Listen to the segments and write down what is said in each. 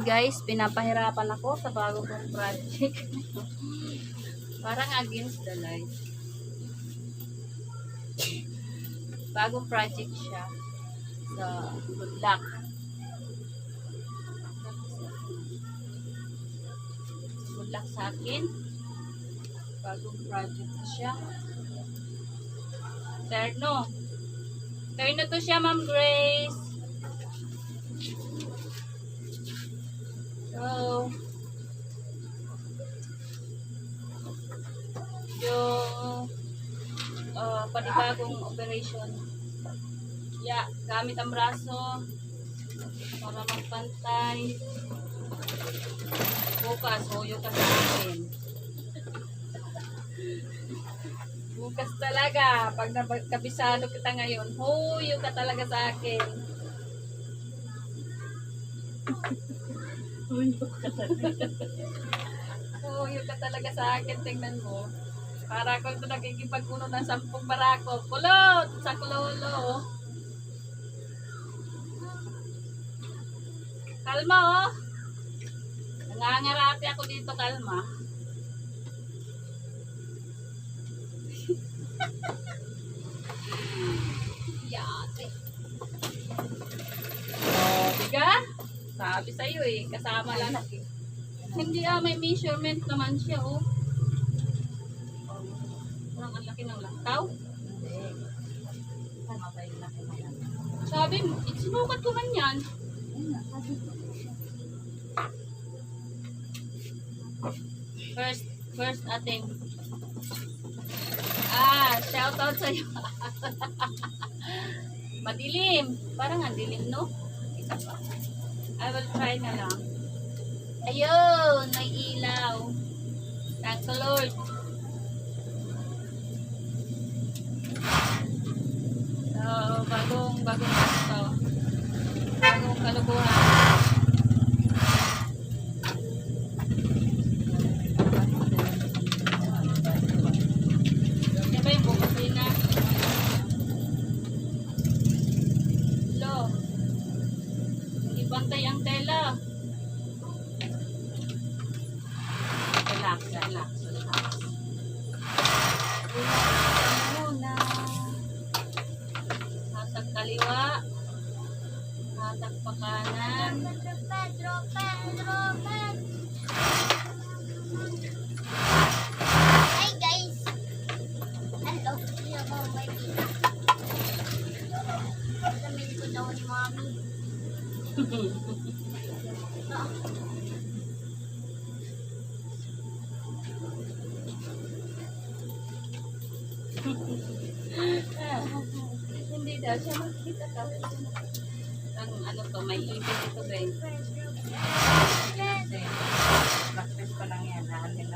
Guys, pinapahirapan ako sa bago kong project. Parang against the light. Bagong project siya. So, good luck. Good luck sa akin. Bagong project siya. Terno. Terno to siya, Ma'am Grace. So, yung uh, panibagong operation. Yeah, gamit ang braso para magpantay. Bukas, huyo ka sa akin. Bukas talaga, pag nabisado kita ngayon, huyo ka talaga sa akin. Huyo ka talaga sa akin, tingnan mo. Para ako ito nakikipagkuno ng sampung barako. Kulot! Sa kulolo. Kalma, oh. Nangangarati ako dito, kalma. Sabi sa'yo eh, kasama lang. Hindi ah, may measurement naman siya, oh. Parang ang laki ng lantaw. Sabi, sinukat ko man yan. First, first ating Ah, shout out sa iyo. Madilim. Parang ang dilim, no? Isa pa. I will try na lang. Ayun, may ilaw. Thank the Lord. So, bagong, bagong gusto. Bagong kalubuhan. Relax muna. Hatag kaliwa. Hatag pa kanan. Pedro, Pedro. Hi guys. Hello. May kita. Sabihin ko daw ni Mami. daw siya makita ka. Ang ano to, may ibig ito eh. Practice pa lang yan, hahalin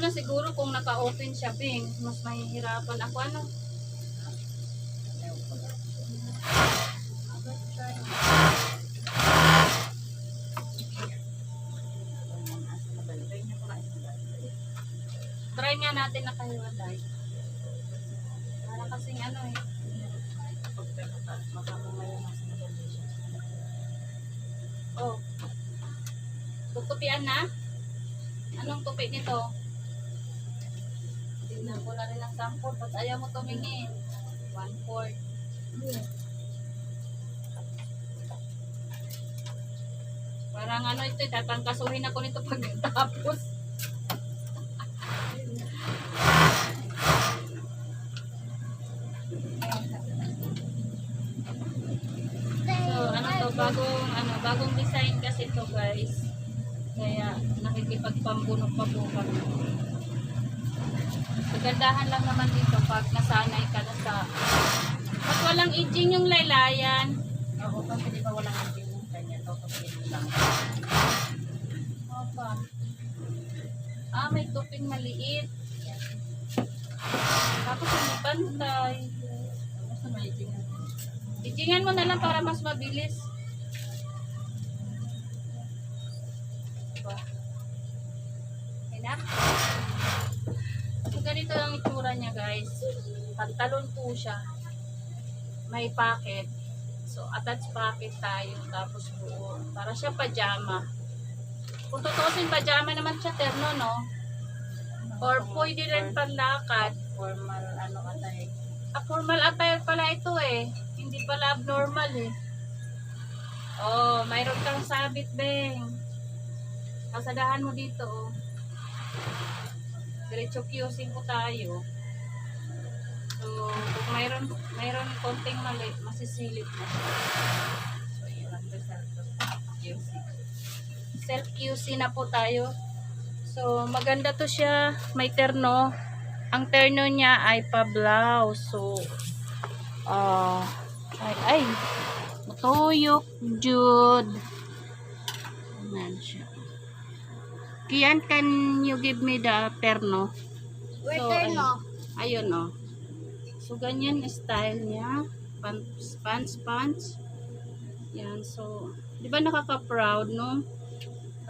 Lalo na siguro kung naka-open siya, Bing, mas mahihirapan ako. Ano? Try nga natin na kahiwalay. Para kasing ano eh. Oh. Tutupian na? Anong tupi nito? Ko na rin ang sample. Ba't ayaw mo tumingin? One fourth. Parang ano ito, tatangkasuhin ako nito pagkatapos. bagong ano, bagong design kasi to guys. Kaya nakikipagpambunok pa po kami. Kagandahan lang naman dito pag nasanay ka na sa pag walang aging yung laylayan. Oo, kasi di ba walang hindi yung kanya, tutupin lang. Opa. Ah, may tuping maliit. Tapos hindi pantay. Basta may tingnan. Itingan mo na lang para mas mabilis. Ganito ang itsura niya guys. Pantalon po siya. May pocket. So, attached pocket tayo. Tapos buo. Para siya pajama. Kung tutusin pajama naman siya, terno, no? Or pwede rin panlakad. Formal, ano ka tayo. Ah, formal attire pala ito eh. Hindi pala abnormal eh. Oh, mayroon kang sabit, Beng. Kasadahan mo dito, oh. Diretso QC ko tayo. So, kung mayroon, mayroon konting mali, masisilip na siya. So, yun ang result QC. Self QC na po tayo. So, maganda to siya. May terno. Ang terno niya ay pa-blouse. So, ah, ay, ay, matuyok, Jude. Ayan siya. Kian, can you give me the terno? Where So, turn ano? mo? Ayun, no. So, ganyan style niya. Pants, pants, pants. Yan, so, di ba nakaka-proud, no?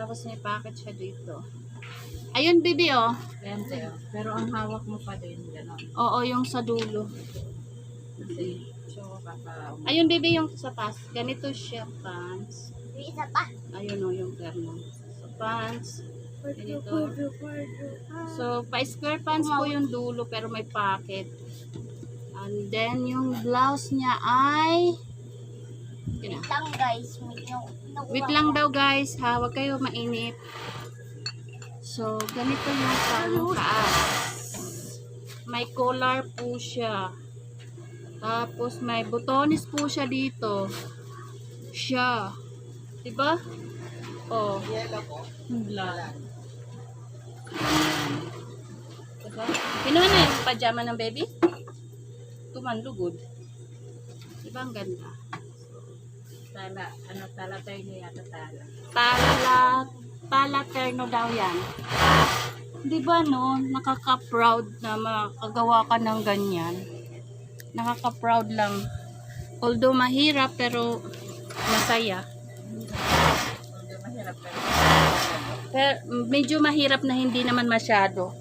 Tapos may packet siya dito. Ayun, bibi, oh. Yan sa'yo. Pero ang hawak mo pa din, gano'n. Oo, yung sa dulo. Kasi, so, kaka... Ayun, bibi, yung sa taas. Ganito siya, pants. May isa pa. Ayun, oh, yung terno. So, pants. Ganito. So, pa-square pants po yung dulo, pero may pocket. And then, yung blouse niya ay... Wait lang guys. Wait lang daw guys, ha? Huwag kayo mainip. So, ganito yung sa ano, taas. May collar po siya. Tapos, may butones po siya dito. Siya. Diba? Oh. Black. Diba? Kinuha na yung pajama ng baby? Tumanlugod. Diba ang ganda? Tala, ano, tala niya yata tala. Tala, tala terno daw yan. Di ba no, nakaka-proud na makagawa ka ng ganyan. Nakaka-proud lang. Although mahirap pero masaya. Medyo mahirap pero Pero medyo mahirap na hindi naman masyado.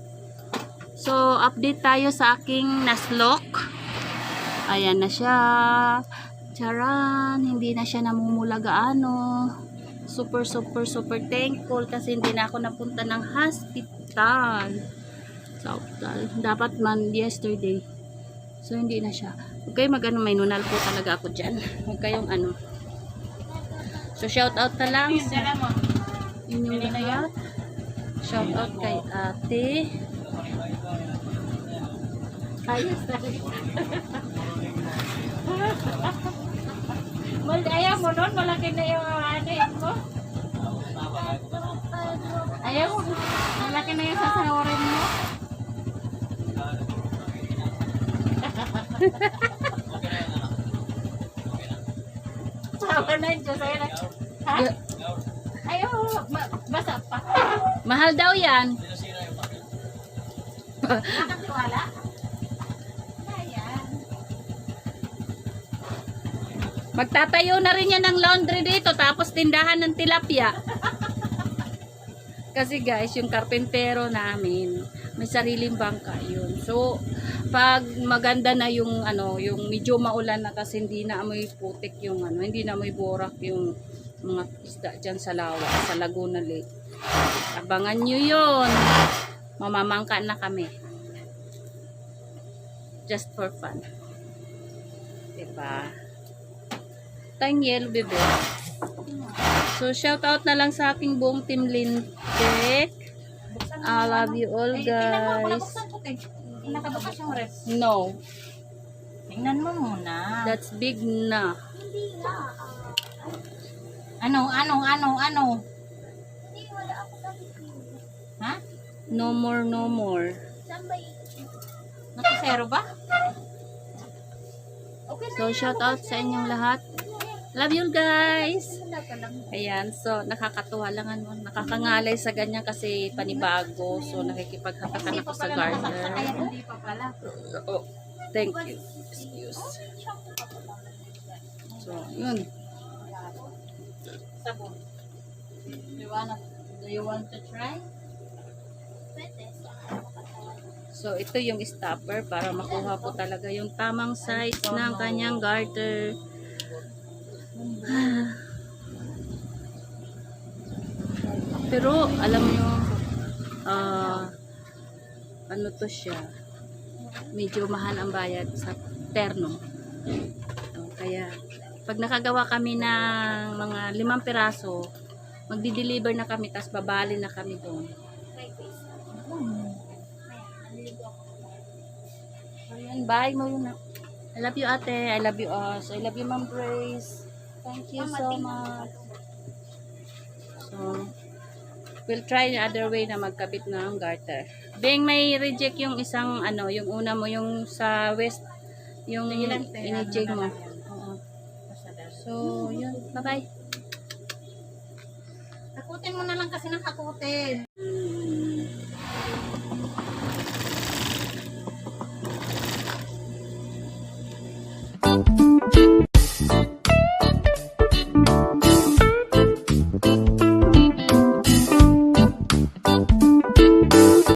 So, update tayo sa aking naslok. Ayan na siya. Charan, hindi na siya namumula gaano. Super, super, super thankful kasi hindi na ako napunta ng hospital. Hospital. Dapat man yesterday. So, hindi na siya. Okay, mag-ano, may nunal po talaga ako dyan. Huwag kayong ano. So, shout out na lang mo. Inyong lahat. Shout out kay ate. Ayos talaga. Mal, ayaw mo nun, malaki na yung ano yun mo. Ayaw mo, malaki na yung sasawarin mo. Sawa na yun, Diyos. Ayun na. Mahal daw yan. Nakatiwala? Magtatayo na rin yan ng laundry dito tapos tindahan ng tilapia. Kasi guys, yung karpentero namin, may sariling bangka yun. So, pag maganda na yung ano, yung medyo maulan na kasi hindi na amoy putik yung ano, hindi na amoy borak yung mga isda dyan sa lawa, sa Laguna Lake. Abangan nyo yun. Mamamangka na kami. Just for fun. Diba? Tayong yellow bebe. So, shout out na lang sa aking buong team Lintek. I love you all guys. Nakabukas yung ref. No, Tingnan mo muna. that's big na. Ano, ano, ano, ano? No more, no more. Nakasero ba? Okay na So, shout out sa inyong lahat. Love you guys! Ayan, so nakakatuwa lang ano, nakakangalay sa ganyan kasi panibago. So nakikipaghatakan ako sa gardener. hindi pa pala. Oh, thank you. Excuse. So, yun. Sabon. Do you want to try? So, ito yung stopper para makuha po talaga yung tamang size ng kanyang garter. Pero, alam nyo, ah, ano to siya, medyo mahal ang bayad sa terno. Oh, kaya, pag nakagawa kami ng mga limang piraso, magdi-deliver na kami, tas babali na kami doon. Bye mo yun. I love you ate. I love you us. I love you ma'am Grace. Thank you so much. So, we'll try the other way na magkabit ng garter. Being may reject yung isang ano, yung una mo, yung sa west, yung inijig mo. Ano na yan. Oo. So, yun. Bye-bye. Hakutin mo na lang kasi ng hakutin.